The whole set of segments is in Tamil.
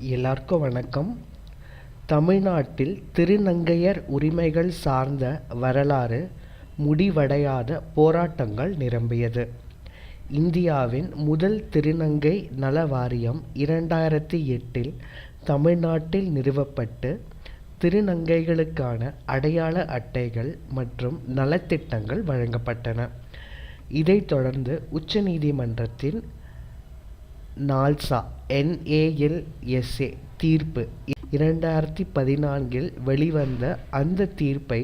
எல்லாருக்கும் வணக்கம். தமிழ்நாட்டில் திருநங்கையர் உரிமைகள் சார்ந்த வரலாறு முடிவடையாத போராட்டங்கள் நிரம்பியது. இந்தியாவின் முதல் திருநங்கை நல வாரியம் இரண்டாயிரத்தி எட்டில் தமிழ்நாட்டில் நிறுவப்பட்டு திருநங்கைகளுக்கான அடையாள அட்டைகள் மற்றும் நலத்திட்டங்கள் வழங்கப்பட்டன. இதைத் தொடர்ந்து உச்சநீதிமன்றத்தின் நால்சா என்ஏஎல்எஸ்ஏ தீர்ப்பு. இரண்டாயிரத்தி பதினான்கில் வெளிவந்த அந்த தீர்ப்பை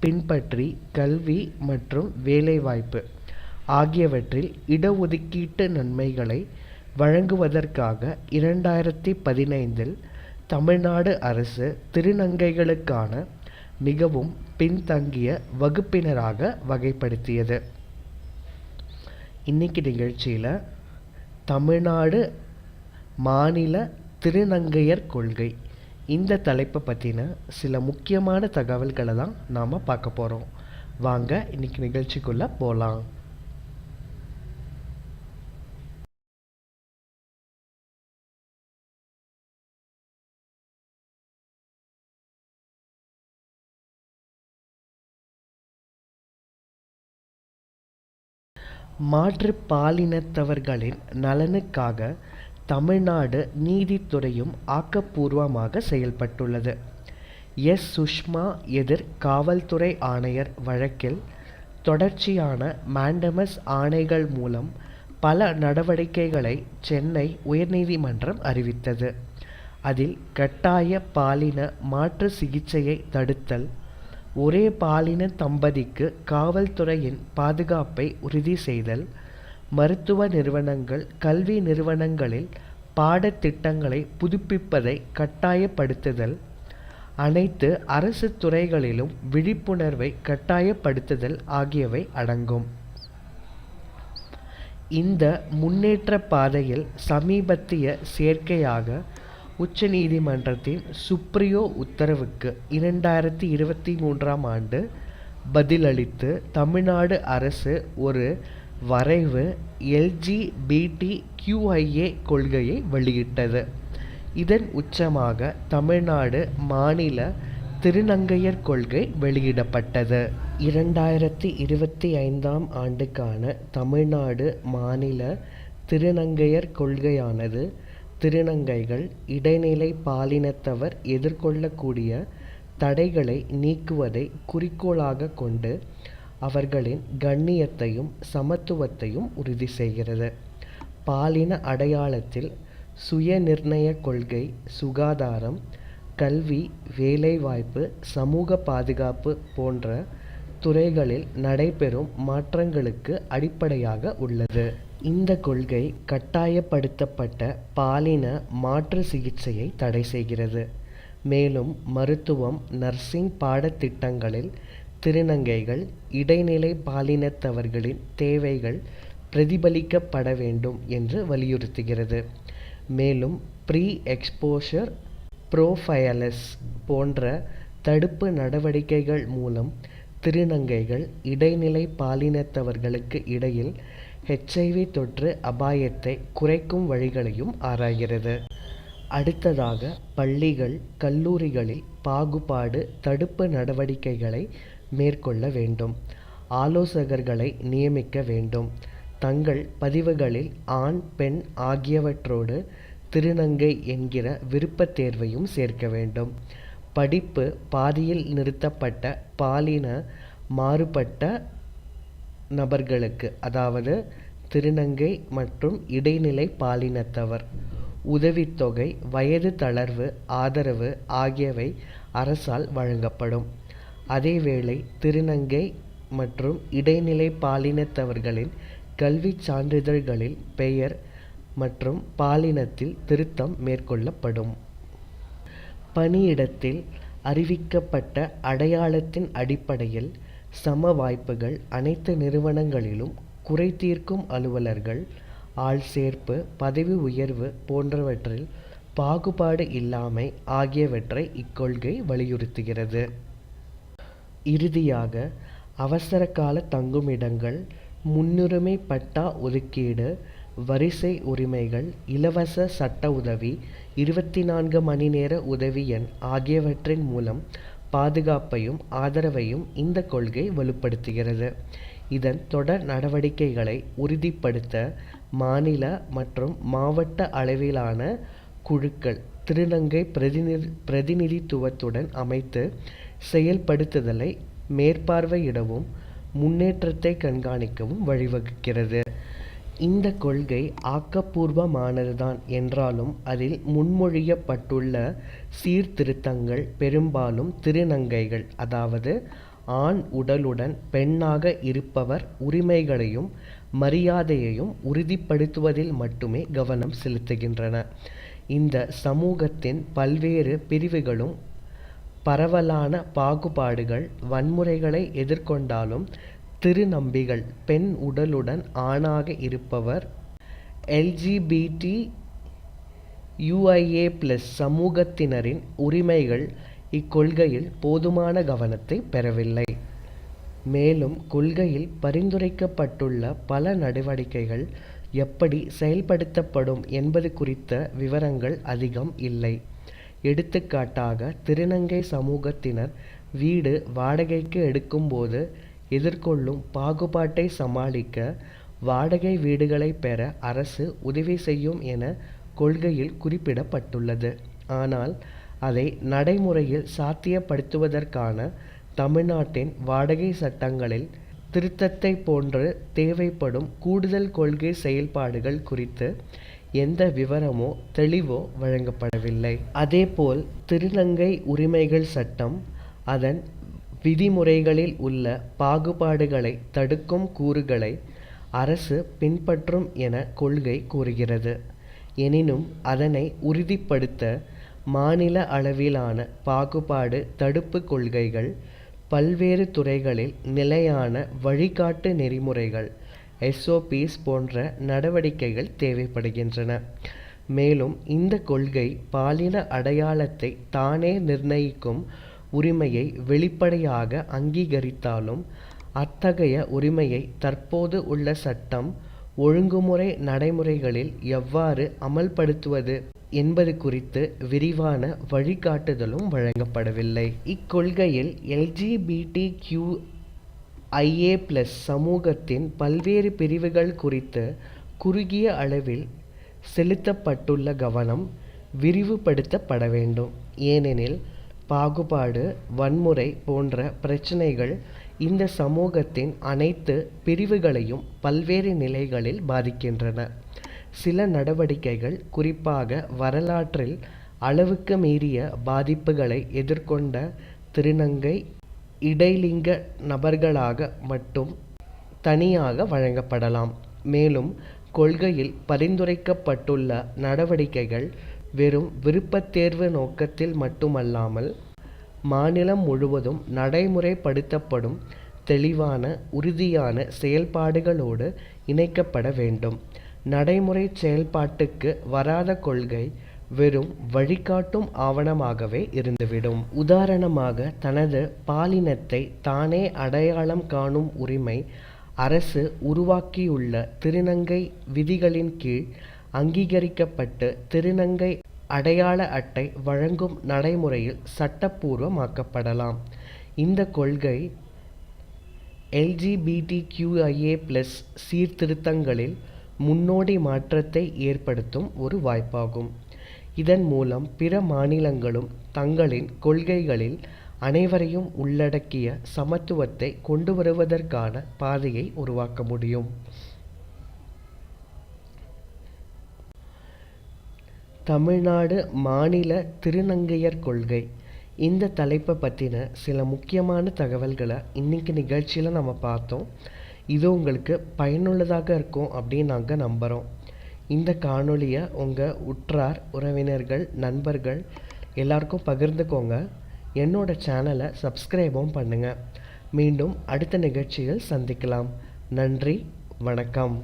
பின்பற்றி கல்வி மற்றும் வேலைவாய்ப்பு ஆகியவற்றில் இடஒதுக்கீட்டு நன்மைகளை வழங்குவதற்காக இரண்டாயிரத்தி பதினைந்தில் தமிழ்நாடு அரசு திருநங்கைகளுக்கான மிகவும் பின்தங்கிய வகுப்பினராக வகைப்படுத்தியது. இன்னைக்கு நிகழ்ச்சியில் தமிழ்நாடு மாநில திருநங்கையர் கொள்கை. இந்த தலைப்பை பற்றின சில முக்கியமான தகவல்களை தான் நாம் பார்க்க போகிறோம் வாங்க இன்னைக்கு நிகழ்ச்சிக்குள்ளே போகலாம் மாற்றுப் பாலினத்தவர்களின் நலனுக்காக தமிழ்நாடு நீதித்துறையும் ஆக்கப்பூர்வமாக செயல்பட்டுள்ளது. எஸ். சுஷ்மா எதிர் காவல்துறை ஆணையர் வழக்கில் தொடர்ச்சியான மாண்டமஸ் ஆணைகள் மூலம் பல நடவடிக்கைகளை சென்னை உயர்நீதிமன்றம் அறிவித்தது. அதில் கட்டாய பாலின மாற்று சிகிச்சையை தடுத்தல் ஒரே பாலின தம்பதிக்கு காவல்துறையின் பாதுகாப்பை உறுதி செய்தல் மருத்துவ நிறுவனங்கள் கல்வி நிறுவனங்களில் பாடத்திட்டங்களை புதுப்பிப்பதை கட்டாயப்படுத்துதல் அனைத்து அரசு துறைகளிலும் விழிப்புணர்வை கட்டாயப்படுத்துதல் ஆகியவை அடங்கும். இந்த முன்னேற்ற பாதையில் சமீபத்திய சேர்க்கையாக உச்சநீதிமன்றத்தின் சுப்ரியோ உத்தரவுக்கு இரண்டாயிரத்தி இருபத்தி மூன்றாம் ஆண்டு பதிலளித்து தமிழ்நாடு அரசு ஒரு வரைவு எல்ஜிபிடி கியூஐஏ கொள்கையை வெளியிட்டது. இதன் உச்சமாக தமிழ்நாடு மாநில திருநங்கையர் கொள்கை வெளியிடப்பட்டது. இரண்டாயிரத்தி இருபத்தி ஐந்தாம் ஆண்டுக்கான தமிழ்நாடு மாநில திருநங்கையர் கொள்கையானது திருநங்கைகள் இடைநிலை பாலினத்தவர் எதிர்கொள்ளக்கூடிய தடைகளை நீக்குவதை குறிக்கோளாக கொண்டு அவர்களின் கண்ணியத்தையும் சமத்துவத்தையும் உறுதி செய்கிறது. பாலின அடையாளத்தில் சுயநிர்ணயக் கொள்கை சுகாதாரம் கல்வி வேலைவாய்ப்பு சமூக பாதுகாப்பு போன்ற துறைகளில் நடைபெறும் மாற்றங்களுக்கு அடிப்படையாக உள்ளது. இந்த கொள்கை கட்டாயப்படுத்தப்பட்ட பாலின மாற்று சிகிச்சையை தடை செய்கிறது. மேலும் மருத்துவம் நர்சிங் பாடத்திட்டங்களில் திருநங்கைகள் இடைநிலை பாலினத்தவர்களின் தேவைகள் பிரதிபலிக்கப்பட வேண்டும் என்று வலியுறுத்துகிறது. மேலும் ப்ரீ எக்ஸ்போஷர் ப்ரோஃபைலஸ் போன்ற தடுப்பு நடவடிக்கைகள் மூலம் திருநங்கைகள் இடைநிலை பாலினத்தவர்களுக்கு இடையில் ஹெச்ஐவி தொற்று அபாயத்தை குறைக்கும் வழிகளையும் ஆராய்கிறது. அடுத்ததாக பள்ளிகள் கல்லூரிகளில் பாகுபாடு தடுப்பு நடவடிக்கைகளை மேற்கொள்ள வேண்டும். ஆலோசகர்களை நியமிக்க வேண்டும். தங்கள் பதிவுகளில் ஆண் பெண் ஆகியவற்றோடு திருநங்கை என்கிற விருப்பத் தேர்வையும் சேர்க்க வேண்டும். படிப்பு பாதியில் நிறுத்தப்பட்ட பாலின மாறுபட்ட நபர்களுக்கு அதாவது திருநங்கை மற்றும் இடைநிலை பாலினத்தவர் உதவித்தொகை வயது தளர்வு ஆதரவு ஆகியவை அரசால் வழங்கப்படும். அதேவேளை திருநங்கை மற்றும் இடைநிலை பாலினத்தவர்களின் கல்விச் சான்றிதழ்களில் பெயர் மற்றும் பாலினத்தில் திருத்தம் மேற்கொள்ளப்படும். பணியிடத்தில் அறிவிக்கப்பட்ட அடையாளத்தின் அடிப்படையில் சம வாய்ப்புகள் அனைத்து நிறுவனங்களிலும் குறை தீர்க்கும் அலுவலர்கள் ஆள் சேர்ப்பு பதவி உயர்வு போன்றவற்றில் பாகுபாடு இல்லாமை ஆகியவற்றை இக்கொள்கை வலியுறுத்துகிறது. இறுதியாக அவசரகால தங்குமிடங்கள் முன்னுரிமை பட்டா ஒதுக்கீடு வரிசை உரிமைகள் இலவச சட்ட உதவி இருபத்தி நான்கு மணி நேர உதவி எண் ஆகியவற்றின் மூலம் பாதுகாப்பையும் ஆதரவையும் இந்த கொள்கை வலுப்படுத்துகிறது இதன் தொடர் நடவடிக்கைகளை உறுதிப்படுத்த மாநில மற்றும் மாவட்ட அளவிலான குழுக்கள் திருநங்கை பிரதிநிதி பிரதிநிதித்துவத்துடன் அமைத்து செயல்படுத்துதலை மேற்பார்வையிடவும் முன்னேற்றத்தை கண்காணிக்கவும் வழிவகுக்கிறது. இந்த கொள்கை ஆக்கப்பூர்வமானதுதான் என்றாலும் அதில் முன்மொழியப்பட்டுள்ள சீர்திருத்தங்கள் பெரும்பாலும் திருநங்கைகள் அதாவது ஆண் உடலுடன் பெண்ணாக இருப்பவர் உரிமைகளையும் மரியாதையையும் உறுதிப்படுத்துவதில் மட்டுமே கவனம் செலுத்துகின்றன. இந்த சமூகத்தின் பல்வேறு பிரிவுகளும் பரவலான பாகுபாடுகள் வன்முறைகளை எதிர்கொண்டாலும் திருநம்பிகள் பெண் உடலுடன் ஆணாக இருப்பவர் எல்ஜிபிடி யுஐஏ ப்ளஸ் சமூகத்தினரின் உரிமைகள் இக்கொள்கையில் போதுமான கவனத்தை பெறவில்லை. மேலும் கொள்கையில் பரிந்துரைக்கப்பட்டுள்ள பல நடவடிக்கைகள் எப்படி செயல்படுத்தப்படும் என்பது குறித்த விவரங்கள் அதிகம் இல்லை. எடுத்துக்காட்டாக திருநங்கை சமூகத்தினர் வீடு வாடகைக்கு எடுக்கும்போது எதிர்கொள்ளும் பாகுபாட்டை சமாளிக்க வாடகை வீடுகளை பெற அரசு உதவி செய்யும் என கொள்கையில் குறிப்பிடப்பட்டுள்ளது. ஆனால் அதை நடைமுறையில் சாத்தியப்படுத்துவதற்கான தமிழ்நாட்டின் வாடகை சட்டங்களில் திருத்தத்தை போன்று தேவைப்படும் கூடுதல் கொள்கை செயல்பாடுகள் குறித்து எந்த விவரமோ தெளிவோ வழங்கப்படவில்லை. அதேபோல் திருநங்கை உரிமைகள் சட்டம் அதன் விதிமுறைகளில் உள்ள பாகுபாடுகளை தடுக்கும் கூறுகளை அரசு பின்பற்றும் என கொள்கை கூறுகிறது. எனினும் அதனை உறுதிப்படுத்த மாநில அளவிலான பாகுபாடு தடுப்பு கொள்கைகள் பல்வேறு துறைகளில் நிலையான வழிகாட்டு நெறிமுறைகள் எஸ்ஓபிஸ் போன்ற நடவடிக்கைகள் தேவைப்படுகின்றன. மேலும் இந்த கொள்கை பாலின அடையாளத்தை தானே நிர்ணயிக்கும் உரிமையை வெளிப்படையாக அங்கீகரித்தாலும் அத்தகைய உரிமையை தற்போது உள்ள சட்டம் ஒழுங்குமுறை நடைமுறைகளில் எவ்வாறு அமல்படுத்துவது என்பது குறித்து விரிவான வழிகாட்டுதலும் வழங்கப்படவில்லை. இக்கொள்கையில் எல்ஜிபிடி கியூ ஐஏ பிளஸ் சமூகத்தின் பல்வேறு பிரிவுகள் குறித்து குறுகிய அளவில் செலுத்தப்பட்டுள்ள கவனம் விரிவுபடுத்தப்பட வேண்டும். ஏனெனில் பாகுபாடு வன்முறை போன்ற பிரச்சினைகள் இந்த சமூகத்தின் அனைத்து பிரிவுகளையும் பல்வேறு நிலைகளில் பாதிக்கின்றன. சில நடவடிக்கைகள் குறிப்பாக வரலாற்றில் அளவுக்கு மீறிய பாதிப்புகளை எதிர்கொண்ட திருநங்கை இடைலிங்க நபர்களாக மட்டும் தனியாக வழங்கப்படலாம். மேலும் கொள்கையில் பரிந்துரைக்கப்பட்டுள்ள நடவடிக்கைகள் வெறும் விருப்பத்தேர்வு நோக்கத்தில் மட்டுமல்லாமல் மாநிலம் முழுவதும் நடைமுறைப்படுத்தப்படும் தெளிவான உறுதியான செயல்பாடுகளோடு இணைக்கப்பட வேண்டும். நடைமுறை செயல்பாட்டுக்கு வராத கொள்கை வெறும் வழிகாட்டும் ஆவணமாகவே இருந்துவிடும். உதாரணமாக தனது பாலினத்தை தானே அடையாளம் காணும் உரிமை அரசு உருவாக்கியுள்ள திருநங்கை விதிகளின் கீழ் அங்கீகரிக்கப்பட்டு திருநங்கை அடையாள அட்டை வழங்கும் நடைமுறையில் சட்டப்பூர்வமாக்கப்படலாம். இந்த கொள்கை எல்ஜிபிடிக்யூஐஏ பிளஸ் சீர்திருத்தங்களில் முன்னோடி மாற்றத்தை ஏற்படுத்தும் ஒரு வாய்ப்பாகும். இதன் மூலம் பிற மாநிலங்களும் தங்களின் கொள்கைகளில் அனைவரையும் உள்ளடக்கிய சமத்துவத்தை கொண்டு வருவதற்கான பாதையை உருவாக்க முடியும். தமிழ்நாடு மாநில திருநங்கையர் கொள்கை. இந்த தலைப்பை பற்றின சில முக்கியமான தகவல்களை இன்றைக்கி நிகழ்ச்சியில் நம்ம பார்த்தோம். இது உங்களுக்கு பயனுள்ளதாக இருக்கும் அப்படின்னு நாங்கள் நம்புகிறோம் இந்த காணொளியை உங்கள் உற்றார் உறவினர்கள் நண்பர்கள் எல்லாருக்கும் பகிர்ந்துக்கோங்க. என்னோட சேனலை சப்ஸ்கிரைபும் பண்ணுங்கள் மீண்டும் அடுத்த நிகழ்ச்சியில் சந்திக்கலாம். நன்றி வணக்கம்.